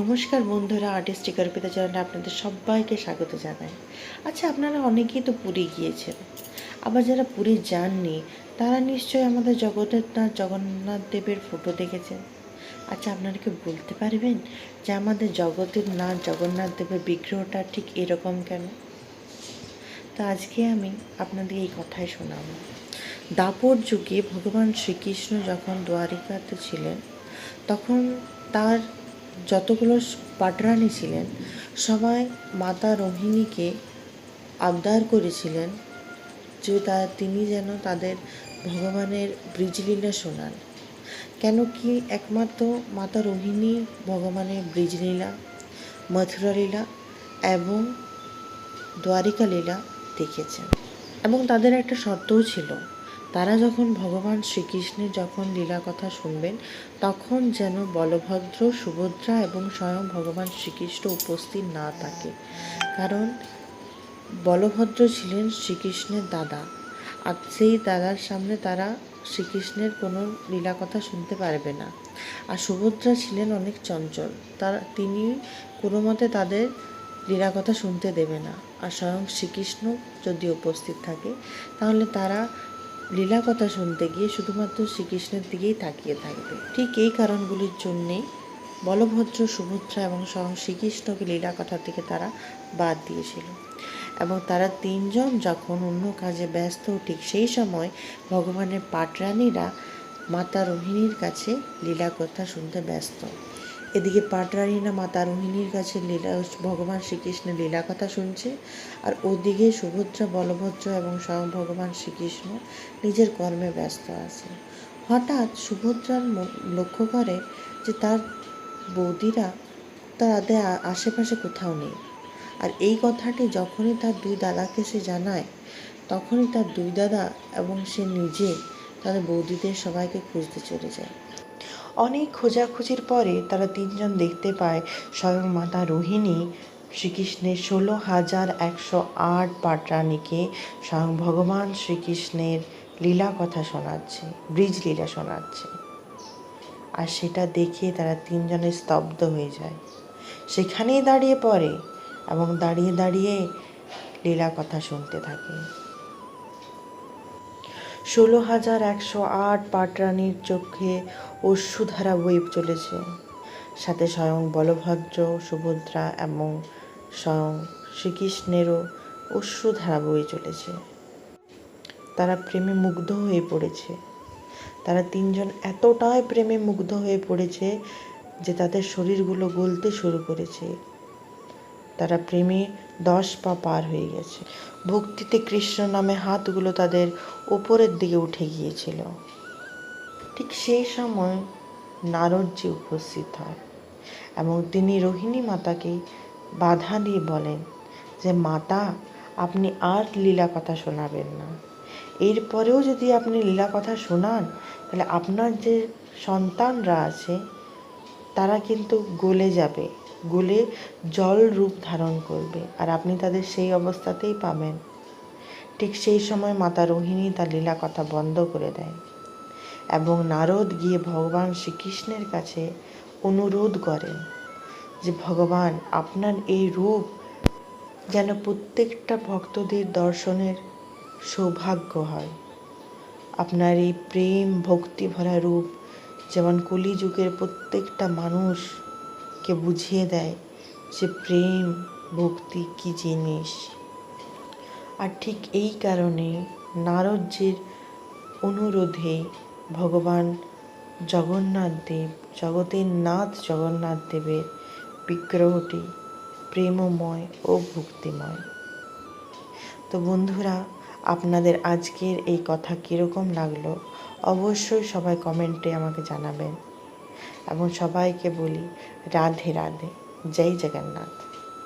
নমস্কার বন্ধুরা আর্টিস্টিক অর্পিতা চ্যানেলে আপনাদের সবাইকে স্বাগত জানাই। আচ্ছা আপনারা অনেকেই তো পুরী গিয়েছেন। আবার যারা পুরী যাননি, তারা নিশ্চয়ই আমাদের জগতের নাথ জগন্নাথ দেবের ফটো দেখেছেন। আচ্ছা আপনারা কি বলতে পারবেন যে আমাদের জগতের নাথ জগন্নাথ দেবের বিগ্রহটা ঠিক এরকম কেন? তো আজকে আমি আপনাদের এই কথাই শোনাব। দাপর যুগে ভগবান শ্রীকৃষ্ণ যখন দ্বারিকাতে ছিলেন, তখন তার যতগুলো পাটরানি ছিলেন, সবাই মাতা রোহিণীকে আবদার করেছিলেন যে তা তিনি যেন তাদের ভগবানের ব্রিজলীলা শোনান। কেন কি একমাত্র মাতা রোহিণী ভগবানের ব্রিজলীলা মথুরা লীলা এবং দ্বারিকা লীলা দেখেছেন। এবং তাদের একটা শর্তও ছিল তারা যখন ভগবান শ্রীকৃষ্ণের যখন লীলা কথা শুনবেন, তখন যেন বলভদ্র, সুভদ্রা এবং স্বয়ং ভগবান শ্রীকৃষ্ণ উপস্থিত না থাকে। কারণ বলভদ্র ছিলেন শ্রীকৃষ্ণের দাদা। আর সেই দাদার সামনে তারা শ্রীকৃষ্ণের কোনো লীলা কথা শুনতে পারবে না। আর সুভদ্রা ছিলেন অনেক চঞ্চল। তার, তিনি কোনো মতে তাদের লীলা কথা শুনতে দেবে না। আর স্বয়ং শ্রীকৃষ্ণ যদি উপস্থিত থাকে, তাহলে তারা লীলা কথা শুনতে গিয়ে শুধুমাত্র শ্রীকৃষ্ণের দিকেই তাকিয়ে থাকবে। ঠিক এই কারণগুলির জন্যে বলভদ্র, সুভদ্রা এবং স্বয়ং শ্রীকৃষ্ণকে লীলা কথা থেকে তারা বাদ দিয়েছিল। এবং তারা তিনজন যখন অন্য কাজে ব্যস্ত, ঠিক সেই সময় ভগবানের পাটরানীরা মাতা রোহিণীর কাছে লীলা কথা শুনতে ব্যস্ত। এদিকে পাটরানীরা মাতা রোহিণীর কাছে লীলা ভগবান শ্রীকৃষ্ণের লীলা কথা শুনছে আর ওদিকে সুভদ্রা, বলভদ্র এবং স্বয়ং ভগবান শ্রীকৃষ্ণ নিজের কর্মে ব্যস্ত আছে। হঠাৎ সুভদ্রার লক্ষ্য করে যে তার বৌদিরা তাদের আশেপাশে কোথাও নেই। আর এই কথাটি যখনই তার দুই দাদাকে সে জানায়, তখনই তার দুই দাদা এবং সে নিজে তাদের বৌদিদের সবাইকে খুঁজতে চলে যায়। অনেক খোঁজাখুঁজির পরে তারা তিনজন দেখতে পায় স্বয়ং মাতা রোহিণী, শ্রীকৃষ্ণের ষোলো হাজার একশো আট পাটরানীকে স্বয়ং ভগবান শ্রীকৃষ্ণের লীলা কথা শোনাচ্ছে, ব্রিজ লীলা শোনাচ্ছে। আর সেটা দেখে তারা তিনজনে স্তব্ধ হয়ে যায়। সেখানেই দাঁড়িয়ে পড়ে এবং দাঁড়িয়ে দাঁড়িয়ে লীলা কথা শুনতে থাকে। ষোলো হাজার একশো আট পাটরানির চোখে অশ্রুধারা বয়ে চলেছে। সাথে স্বয়ং বলভদ্র, সুভদ্রা এবং স্বয়ং শ্রীকৃষ্ণেরও অশ্রুধারা বয়ে চলেছে। তারা প্রেমে মুগ্ধ হয়ে পড়েছে। তারা তিনজন এতটাই প্রেমে মুগ্ধ হয়ে পড়েছে যে তাদের শরীরগুলো গলতে শুরু করেছে। তারা প্রেমে দশ পা পার হয়ে গেছে। ভক্তিতে কৃষ্ণ নামে হাতগুলো তাদের ওপরের দিকে উঠে গিয়েছিল। ঠিক সেই সময় নারদজি উপস্থিত হয় এবং তিনি রোহিণী মাতাকে বাধা দিয়ে বলেন যে, মাতা, আপনি আর লীলা কথা শোনাবেন না। এরপরেও যদি আপনি লীলা কথা শোনান, তাহলে আপনার যে সন্তানরা আছে, তারা কিন্তু গলে যাবে, গলে জল রূপ ধারণ করবে, আর আপনি তাদের সেই অবস্থাতেই পাবেন। ঠিক সেই সময় মাতা রোহিণী তার লীলা কথা বন্ধ করে দেয়। এবং নারদ গিয়ে ভগবান শ্রীকৃষ্ণের কাছে অনুরোধ করেন যে, ভগবান, আপনার এই রূপ যেন প্রত্যেকটা ভক্তদের দর্শনের সৌভাগ্য হয়। আপনার এই প্রেম ভক্তি ভরা রূপ যেমন কলিযুগের প্রত্যেকটা মানুষকে বুঝিয়ে দেয় যে, প্রেম ভক্তি কী জিনিস। আর ঠিক এই কারণে নারদজির অনুরোধে ভগবান জগন্নাথ দেব জগতের নাথ জগন্নাথ দেবের বিগ্রহটি প্রেমময় ও ভক্তিময়। তো বন্ধুরা, আপনাদের আজকের এই কথা কীরকম লাগল অবশ্যই সবাই কমেন্টে আমাকে জানাবেন। এবং সবাইকে বলি, রাধে রাধে, জয় জগন্নাথ।